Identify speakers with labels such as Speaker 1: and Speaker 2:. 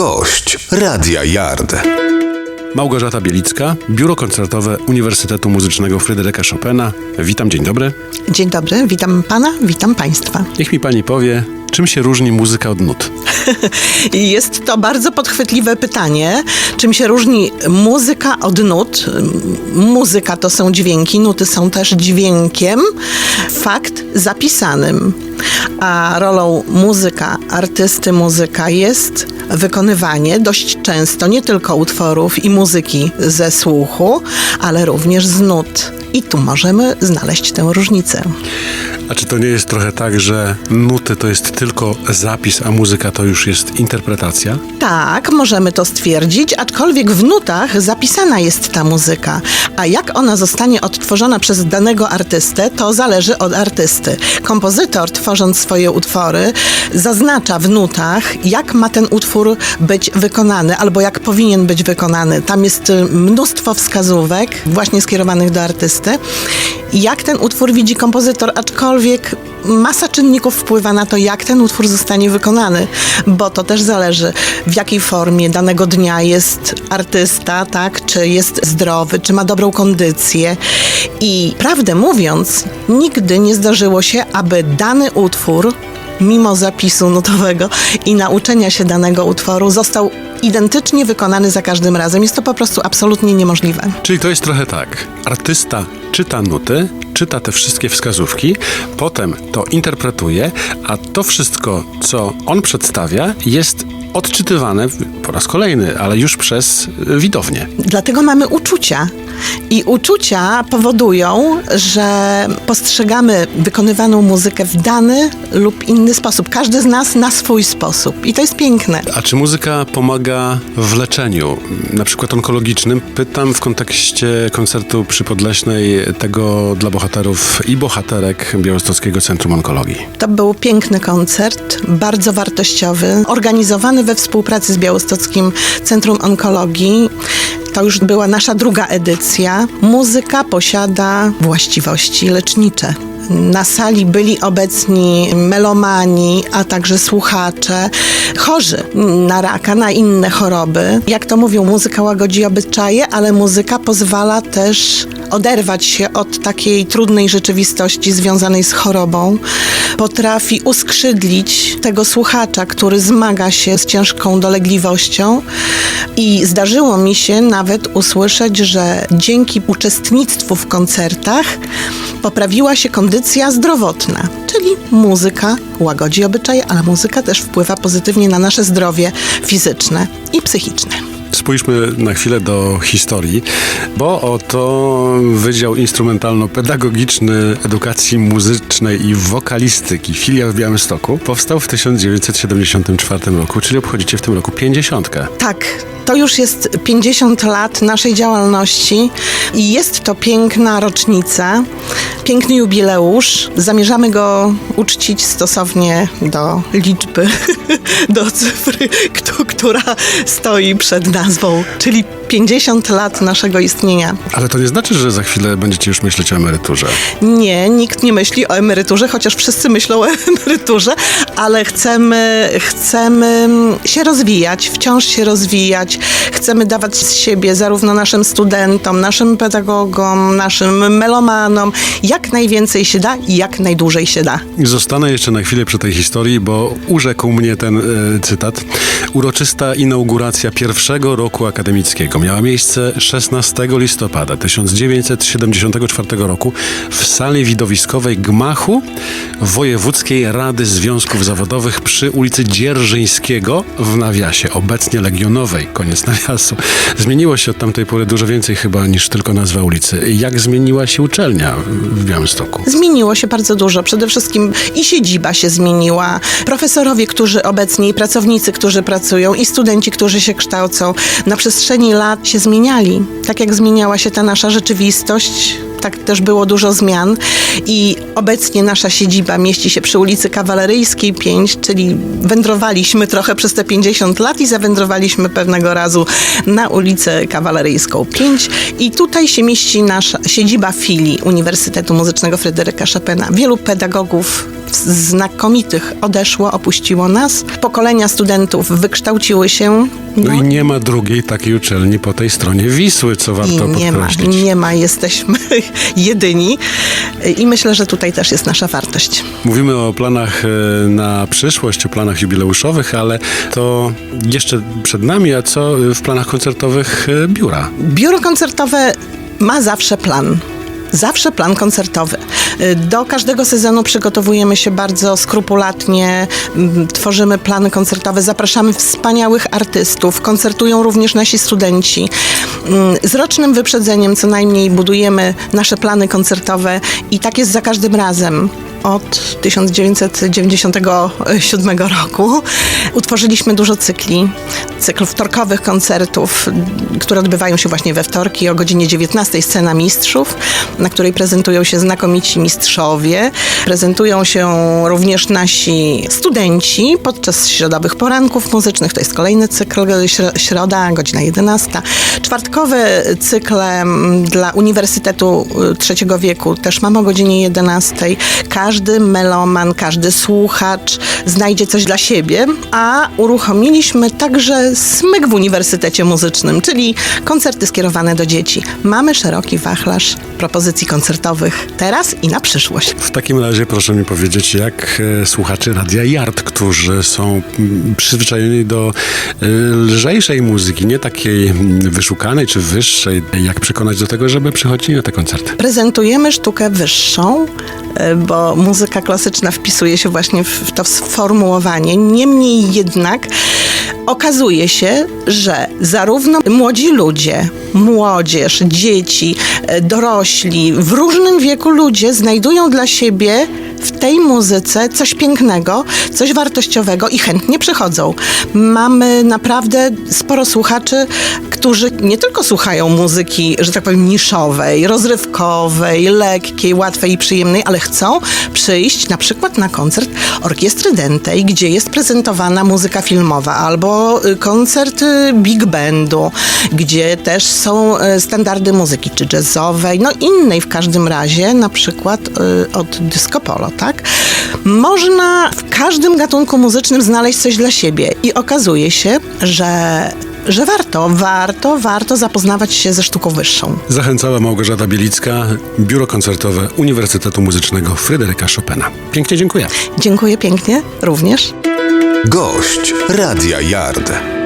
Speaker 1: Gość Radia Yard.
Speaker 2: Małgorzata Bielicka, Biuro Koncertowe Uniwersytetu Muzycznego Fryderyka Chopina. Witam, dzień dobry.
Speaker 3: Dzień dobry, witam pana, witam państwa.
Speaker 2: Niech mi pani powie, czym się różni muzyka od nut?
Speaker 3: Jest to bardzo podchwytliwe pytanie. Czym się różni muzyka od nut? Muzyka to są dźwięki, nuty są też dźwiękiem. Fakt zapisanym. A rolą muzyka, artysty muzyka jest wykonywanie dość często nie tylko utworów i muzyki ze słuchu, ale również z nut. I tu możemy znaleźć tę różnicę.
Speaker 2: A czy to nie jest trochę tak, że nuty to jest tylko zapis, a muzyka to już jest interpretacja?
Speaker 3: Tak, możemy to stwierdzić, aczkolwiek w nutach zapisana jest ta muzyka, a jak ona zostanie odtworzona przez danego artystę, to zależy od artysty. Kompozytor, tworząc swoje utwory, zaznacza w nutach, jak ma ten utwór być wykonany, albo jak powinien być wykonany. Tam jest y, mnóstwo wskazówek, właśnie skierowanych do artysty. Jak ten utwór widzi kompozytor, aczkolwiek masa czynników wpływa na to, jak ten utwór zostanie wykonany, bo to też zależy, w jakiej formie danego dnia jest artysta, tak? Czy jest zdrowy, czy ma dobrą kondycję. I prawdę mówiąc, nigdy nie zdarzyło się, aby dany utwór mimo zapisu notowego i nauczenia się danego utworu został identycznie wykonany za każdym razem. Jest to po prostu absolutnie niemożliwe.
Speaker 2: Czyli to jest trochę tak. Artysta czyta nuty, czyta te wszystkie wskazówki, potem to interpretuje, a to wszystko, co on przedstawia, jest odczytywane po raz kolejny, ale już przez widownię.
Speaker 3: Dlatego mamy uczucia. I uczucia powodują, że postrzegamy wykonywaną muzykę w dany lub inny sposób. Każdy z nas na swój sposób. I to jest piękne.
Speaker 2: A czy muzyka pomaga w leczeniu, na przykład onkologicznym? Pytam w kontekście koncertu przy Podleśnej, tego dla bohaterów i bohaterek Białostockiego Centrum Onkologii.
Speaker 3: To był piękny koncert, bardzo wartościowy, organizowany we współpracy z Białostockim Centrum Onkologii. To już była nasza druga edycja. Muzyka posiada właściwości lecznicze. Na sali byli obecni melomani, a także słuchacze, chorzy na raka, na inne choroby. Jak to mówią, muzyka łagodzi obyczaje, ale muzyka pozwala też oderwać się od takiej trudnej rzeczywistości związanej z chorobą. Potrafi uskrzydlić tego słuchacza, który zmaga się z ciężką dolegliwością. I zdarzyło mi się nawet usłyszeć, że dzięki uczestnictwu w koncertach poprawiła się kondycja zdrowotna, czyli muzyka łagodzi obyczaje, ale muzyka też wpływa pozytywnie na nasze zdrowie fizyczne i psychiczne.
Speaker 2: Spójrzmy na chwilę do historii, bo oto Wydział Instrumentalno-Pedagogiczny Edukacji Muzycznej i Wokalistyki, filiał w Białymstoku, powstał w 1974 roku, czyli obchodzicie w tym roku 50.
Speaker 3: Tak, to już jest 50 lat naszej działalności i jest to piękna rocznica, piękny jubileusz. Zamierzamy go uczcić stosownie do liczby, do cyfry, która stoi przed nazwą, czyli 50 lat naszego istnienia.
Speaker 2: Ale to nie znaczy, że za chwilę będziecie już myśleć o emeryturze.
Speaker 3: Nie, nikt nie myśli o emeryturze, chociaż wszyscy myślą o emeryturze, ale chcemy, chcemy się rozwijać, wciąż się rozwijać. Chcemy dawać z siebie zarówno naszym studentom, naszym pedagogom, naszym melomanom, jak najwięcej się da i jak najdłużej się da.
Speaker 2: Zostanę jeszcze na chwilę przy tej historii, bo urzekł mnie ten e, cytat. Uroczysta inauguracja pierwszego roku akademickiego miała miejsce 16 listopada 1974 roku w sali widowiskowej Gmachu Wojewódzkiej Rady Związków Zawodowych przy ulicy Dzierżyńskiego w nawiasie, obecnie Legionowej. Koniec nawiasu. Zmieniło się od tamtej pory dużo więcej chyba niż tylko nazwa ulicy. Jak zmieniła się uczelnia w Białymstoku?
Speaker 3: Zmieniło się bardzo dużo. Przede wszystkim i siedziba się zmieniła. Profesorowie, którzy obecnie i pracownicy, którzy pracują i studenci, którzy się kształcą na przestrzeni lat się zmieniali. Tak jak zmieniała się ta nasza rzeczywistość, tak też było dużo zmian i obecnie nasza siedziba mieści się przy ulicy Kawaleryjskiej 5, czyli wędrowaliśmy trochę przez te 50 lat i zawędrowaliśmy pewnego razu na ulicę Kawaleryjską 5 i tutaj się mieści nasza siedziba filii Uniwersytetu Muzycznego Fryderyka Chopina. Wielu pedagogów znakomitych odeszło, opuściło nas. Pokolenia studentów wykształciły się.
Speaker 2: No i nie ma drugiej takiej uczelni po tej stronie Wisły, co warto
Speaker 3: I nie ma,
Speaker 2: podkreślić.
Speaker 3: nie ma, jesteśmy jedyni i myślę, że tutaj też jest nasza wartość.
Speaker 2: Mówimy o planach e, na przyszłość, o planach jubileuszowych, ale to jeszcze przed nami, a co w planach koncertowych e, biura?
Speaker 3: Biuro koncertowe ma zawsze plan. Zawsze plan koncertowy. Y, Do każdego sezonu przygotowujemy się bardzo skrupulatnie, m, tworzymy plany koncertowe, zapraszamy wspaniałych artystów, koncertują również nasi studenci. Mm, Z rocznym wyprzedzeniem co najmniej budujemy nasze plany koncertowe i tak jest za każdym razem. Od 1997 roku utworzyliśmy dużo cykli, cykl wtorkowych koncertów, które odbywają się właśnie we wtorki o godzinie 19 Scena Mistrzów, na której prezentują się znakomici mistrzowie. Prezentują się również nasi studenci podczas środowych poranków muzycznych. To jest kolejny cykl, śro- środa, godzina 11. Czwartkowe cykle mm, dla Uniwersytetu y, Trzeciego Wieku też mamy o godzinie 11. Każdy meloman, każdy słuchacz znajdzie coś dla siebie, a uruchomiliśmy także smyk w Uniwersytecie Muzycznym, czyli koncerty skierowane do dzieci. Mamy szeroki wachlarz propozycji koncertowych teraz i na przyszłość.
Speaker 2: W takim razie proszę mi powiedzieć, jak e, słuchacze Radia Yard, którzy są przyzwyczajeni do e, lżejszej muzyki, nie takiej wyszukanej czy wyższej, jak przekonać do tego, żeby przychodzili na te koncerty?
Speaker 3: Prezentujemy sztukę wyższą, y, bo muzyka klasyczna wpisuje się właśnie w to sformułowanie. Niemniej jednak okazuje się, że zarówno młodzi ludzie, młodzież, dzieci, y, dorośli, w różnym wieku ludzie znajdują dla siebie w tej muzyce coś pięknego, coś wartościowego i chętnie przychodzą. Mamy naprawdę sporo słuchaczy, którzy nie tylko słuchają muzyki, że tak powiem, niszowej, rozrywkowej, lekkiej, łatwej i przyjemnej, ale chcą przyjść na przykład na koncert orkiestry dętej, gdzie jest prezentowana muzyka filmowa, albo y, koncert y, big bandu, gdzie też są y, standardy muzyki, czy jazzowej, no innej w każdym razie, na przykład od disco polo, tak? Można w każdym gatunku muzycznym znaleźć coś dla siebie i okazuje się, że że warto, warto, warto zapoznawać się ze sztuką wyższą.
Speaker 2: Zachęcała Małgorzata Bielicka, Biuro Koncertowe Uniwersytetu Muzycznego Fryderyka Chopina. Pięknie dziękuję.
Speaker 3: Dziękuję pięknie również.
Speaker 1: Gość Radia Yard.